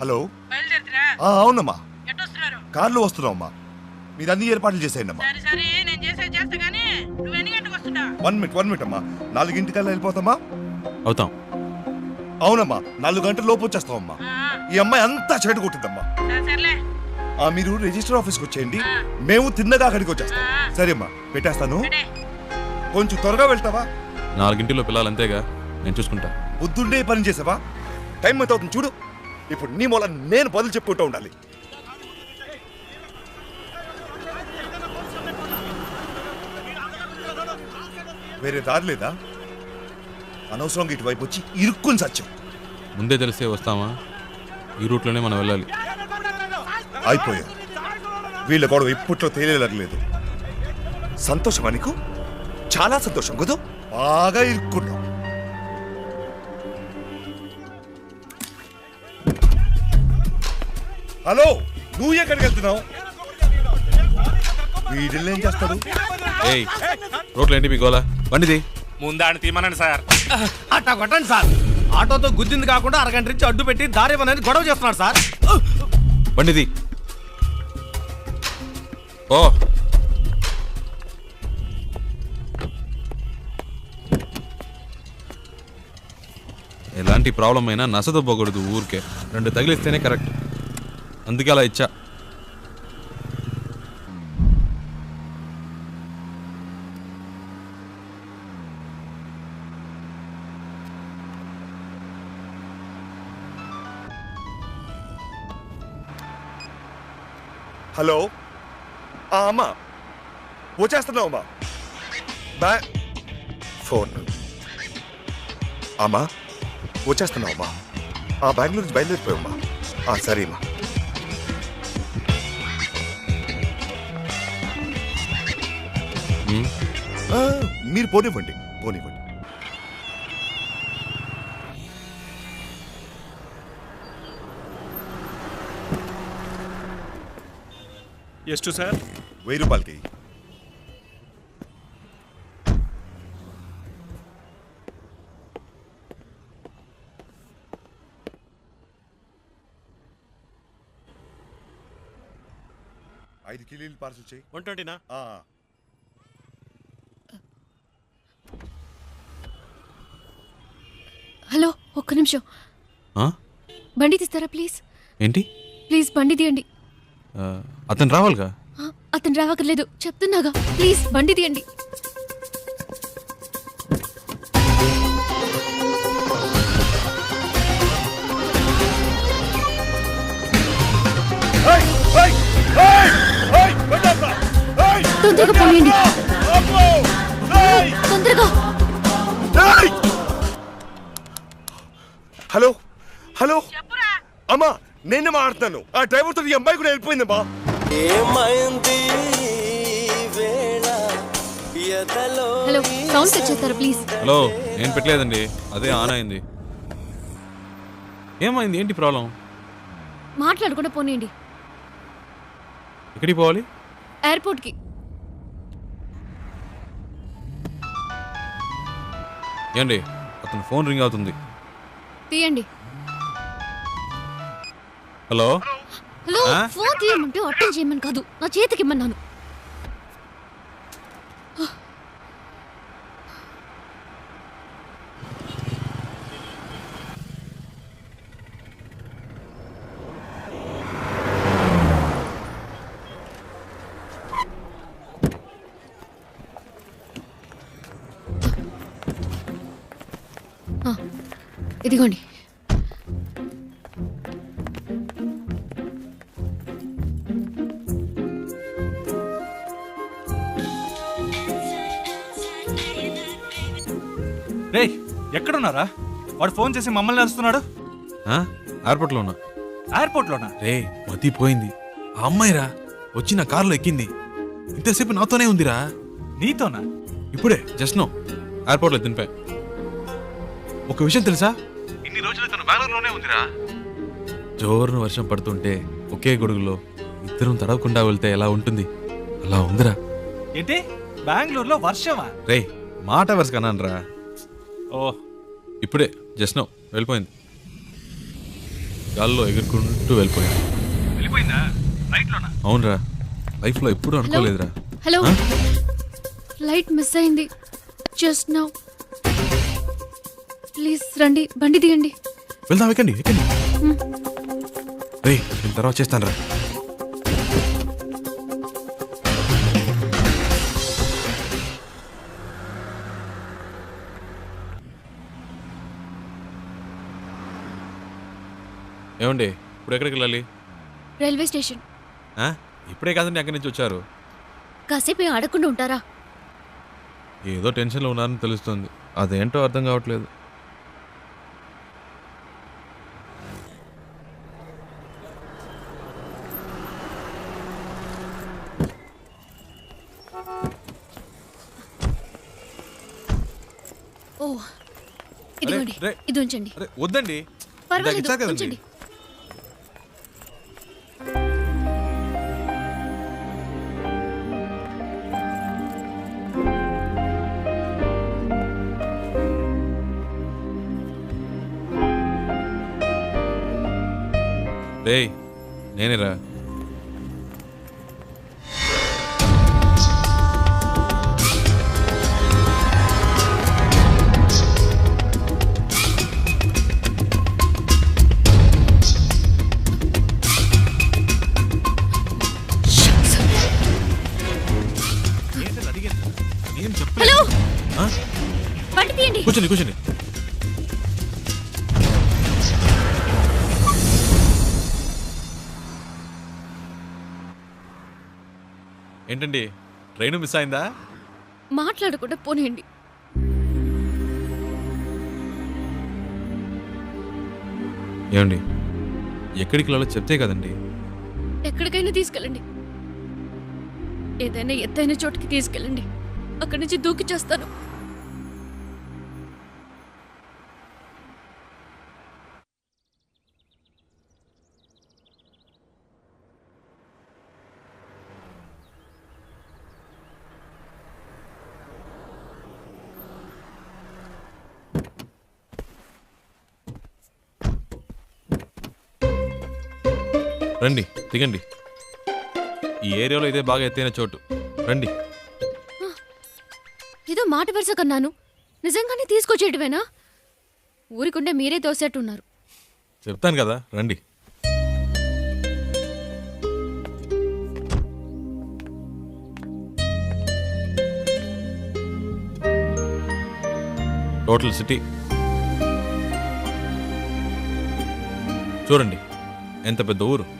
Hello. ఆ, అవునమ్మా. కార్లో వస్తున్నామమ్మా మీరు అన్ని ఏర్పాట్లు చేసేయండి అమ్మా సరే సరే నేను చేసేది చేస్తా గానీ నువ్వు ఎన్ని గంటకు వస్తుంటా వన్ మినిట్ వన్ మినిట్ అమ్మా. నాలుగింటికల్లా వెళ్ళిపోతామా? అవుతాం. అవునమ్మా నాలుగు గంటల లోపు వచ్చేస్తామమ్మా ఈ అమ్మాయి అంతా చెడు కొట్టిందమ్మా ఆ, మీరు రిజిస్టర్ ఆఫీస్కి వచ్చేయండి. మేము తిన్నగా అక్కడికి వచ్చేస్తాం. సరే అమ్మా పెట్టేస్తాను. పెట్టే. కొంచెం త్వరగా వెళ్తావా? నాలుగింటిలో పిల్లలు అంతేగా నేను చూసుకుంటా. బుద్ధుండే పని చేసావా? టైం ఎంత అవుతుంది చూడు. ఇప్పుడు నీ మూల నేను బదులు చెప్పుకుంటూ ఉండాలి. వేరే దారి లేదా? అనవసరంగా ఇటువైపు వచ్చి ఇరుక్కుని సత్యం. ముందే తెలిసే వస్తామా? ఈ రూట్లోనే మనం వెళ్ళాలి. అయిపోయాం వీళ్ళ గొడవ ఇప్పట్లో తేలేలేదు సంతోషమా నీకు? చాలా సంతోషం. కుదు బాగా ఇరుక్కున్నాం హలో నువ్వు ఎక్కడికి వెళ్తున్నావు? వీడిల్ని ఏం చేస్తాడు? ఏయ్ రోడ్లు ఏంటి మీ గోలా? బండిది. ముందాన్ని తీమనండి సార్. అట్టా కొట్టండి సార్. ఆటోతో గుద్దింది కాకుండా అరగంట నుంచి అడ్డు పెట్టి దారి ఇవ్వనని గొడవ చేస్తున్నాడు సార్. బండిది. ఓ. ఎలాంటి ప్రాబ్లం అయినా నసదొబ్బకూడదు ఊరికే. రెండు తగిలిస్తేనే కరెక్ట్. అందుకే అలా ఇచ్చా. హలో? అమ్మా. వచ్చేస్తున్నావు అమ్మా. బా. ఫోన్. అమ్మా వచ్చేస్తున్నావు అమ్మా. ఆ బ్యాగ్ నుంచి బయలుదేరిపోయామ్మా సరే అమ్మా. ఆ, మీరు పోనివ్వండి పోనివ్వండి ಎಷ್ಟು సార్ వెయ్యి రూపాయలకి ఐదు కిలీలు పార్సల్ చేయి వన్ ట్వంటీనా ఒక్క నిమిషం. ఆ? బండి తీస్తారా ప్లీజ్? ఏంటి? ప్లీజ్ బండి తీయండి. ఆ, అతను రావాలిగా? అతను రావక్కర్లేదు. చెప్తున్నాగా. ప్లీజ్ బండి తీయండి. తొందరగా ఏయ్, తొందరగా. Hello hello. అమ్మా నేను మాట్లాడుతాను ఆ డ్రైవర్తో ఈ అమ్మాయి కూడా వెళ్ళిపోయిందమ్మా ఏమైంది వేళ? ఎదలో హలో సౌండ్ సెట్ చేస్తారా ప్లీజ్? హలో నేను పెట్టలేదండి. అదే ఆన్ అయింది. ఏమైంది? ఏంటి ప్రాబ్లం? మాట్లాడకుండా పోనీయండి. ఎక్కడికి పోవాలి? ఎయిర్పోర్ట్కి. ఏండి అతను ఫోన్ రింగ్ అవుతుంది. తీయండి. హలో? హలో? ఫోన్ తీయమంటే అటెండ్ చేయమని కాదు. నా చేతికి ఇమ్మన్నాను. ఇదిగోండి. రే ఎక్కడున్నారా? వాడు ఫోన్ చేసి మమ్మల్ని నడుస్తున్నాడు ఆ? ఎయిర్పోర్ట్లో ఉన్నా ఎయిర్పోర్ట్లోనా రే మతి పోయింది. ఆ అమ్మాయిరా వచ్చి నా కారులో ఎక్కింది. ఇంతసేపు నాతోనే ఉందిరా. నీతోనా? ఇప్పుడే జస్ట్ నో ఎయిర్పోర్ట్లో దింపా. ఒక విషయం తెలుసా? ఇన్ని రోజులు తను బెంగళూరులోనే ఉందిరా. జోరున వర్షం పడుతుంటే ఒకే గొడుగులో ఇద్దరం తడవకుండా వెళ్తే ఎలా ఉంటుంది? అలా ఉందిరా. ఏంటి? బెంగళూరులో వర్షమా? రే మాట వరుస కన్నానరా. ఓ. ఇప్పుడే జస్ట్ నో వెళ్ళిపోయింది. గాల్లో ఎగురుకుంటూ వెళ్ళిపోయాను వెళ్ళిపోయిందా? రైట్లోనా అవునరా. లైఫ్లో ఎప్పుడూ అనుకోలేదురా. హలో? లైట్ మిస్ అయింది. Just now. ప్లీజ్ రండి బండి తీయండి వెళ్దాం ఎక్కండి ఎక్కండి. రే నేను తర్వాత చేస్తాను రా. ఏమండి ఇప్పుడు ఎక్కడికి వెళ్ళాలి? Railway station. ఆ? ఇప్పుడే కాదండి అక్కడి నుంచి వచ్చారు. కాసేపు ఆడకుండా ఉంటారా? ఏదో టెన్షన్లో ఉన్నారని తెలుస్తుంది. అదేంటో అర్థం కావట్లేదు. రే. ఇది ఉంచండి అరే వద్దండి ఇందాక పర్వాలేదు ఇచ్చా కదండి. ఉంచండి రేయ్ నేనేరా ఏంటండి? ట్రైన్ మిస్ అయిందా? మాట్లాడకుండా పోనీయండి. ఏమండి? ఎక్కడికి వెళ్ళాలో చెప్తే కదండి. ఎక్కడికైనా తీసుకెళ్ళండి. ఏదైనా ఎత్తైన చోటుకి తీసుకెళ్ళండి. అక్కడి నుంచి దూకి చేస్తాను. రండి దిగండి. ఈ ఏరియాలో ఇదే బాగా ఎత్తైన చోటు. రండి. ఏదో మాట వరుస కన్నాను. నిజంగానే తీసుకొచ్చేటివేనా? ఊరికుండే మీరే తోసేట్టున్నారు చెప్తాను కదా రండి. టోటల్ సిటీ చూడండి ఎంత పెద్ద ఊరు.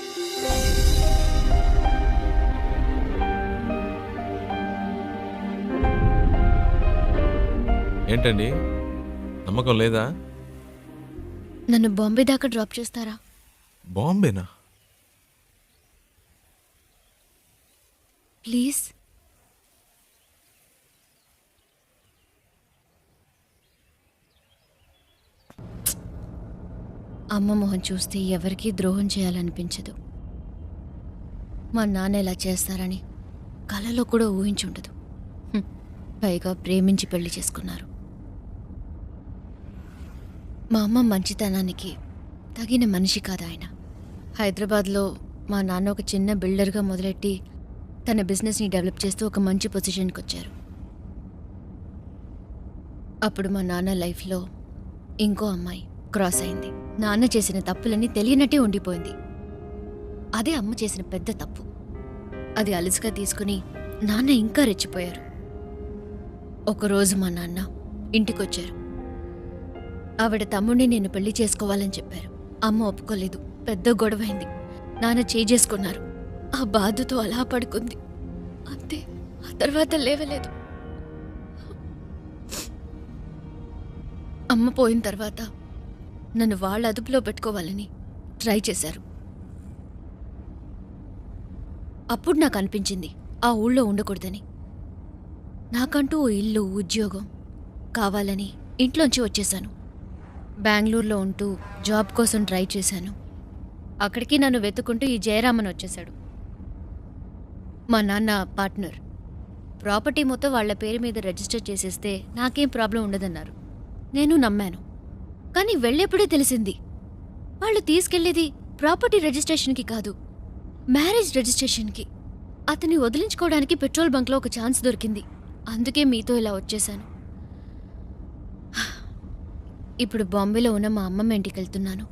ఏంటండి? నమ్మకం లేదా? నన్ను బాంబే దాకా డ్రాప్ చేస్తారా? బాంబేనా? ప్లీజ్. అమ్మ మొహం చూస్తే ఎవరికీ ద్రోహం చేయాలనిపించదు. మా నాన్న ఇలా చేస్తారని కలలో కూడా ఊహించుండదు. పైగా ప్రేమించి పెళ్ళి చేసుకున్నారు. మా అమ్మ మంచితనానికి తగిన మనిషి కాదు ఆయన. హైదరాబాద్లో మా నాన్న ఒక చిన్న బిల్డర్గా మొదలెట్టి తన బిజినెస్ని డెవలప్ చేస్తూ ఒక మంచి పొజిషన్కి వచ్చారు. అప్పుడు మా నాన్న లైఫ్లో ఇంకో అమ్మాయి క్రాస్ అయింది. నాన్న చేసిన తప్పులన్నీ తెలియనట్టే ఉండిపోయింది. అదే అమ్మ చేసిన పెద్ద తప్పు. అది అలసిగా తీసుకుని నాన్న ఇంకా రెచ్చిపోయారు. ఒకరోజు మా నాన్న ఇంటికొచ్చారు. ఆవిడ తమ్ముడిని నేను పెళ్ళి చేసుకోవాలని చెప్పారు. అమ్మ ఒప్పుకోలేదు. పెద్ద గొడవైంది. నాన్న చేసుకున్నారు. ఆ బాధతో అలా పడుకుంది. అంతే. ఆ తర్వాత లేవలేదు. అమ్మ పోయిన తర్వాత నన్ను వాళ్ళ అదుపులో పెట్టుకోవాలని ట్రై చేశారు. అప్పుడు నాకు అనిపించింది ఆ ఊళ్ళో ఉండకూడదని. నాకంటూ ఓ ఇల్లు ఉద్యోగం కావాలని ఇంట్లోంచి వచ్చేశాను. బెంగళూరులో ఉంటూ జాబ్ కోసం ట్రై చేశాను. అక్కడికి నన్ను వెతుకుంటూ ఈ జయరామన్ వచ్చేశాడు. మా నాన్న పార్ట్నర్. ప్రాపర్టీ మొత్తం వాళ్ళ పేరు మీద రిజిస్టర్ చేసేస్తే నాకేం ప్రాబ్లం ఉండదన్నారు. నేను నమ్మాను. కానీ వెళ్ళేప్పుడే తెలిసింది. వాళ్ళు తీసుకెళ్ళేది ప్రాపర్టీ రిజిస్ట్రేషన్కి కాదు మ్యారేజ్ రిజిస్ట్రేషన్కి. అతన్ని వదిలించుకోవడానికి పెట్రోల్ బంక్లో ఒక ఛాన్స్ దొరికింది. అందుకే మీతో ఇలా వచ్చేశాను. ఇప్పుడు బాంబేలో ఉన్న మా అమ్మమ్మ ఇంటికి వెళ్తున్నాను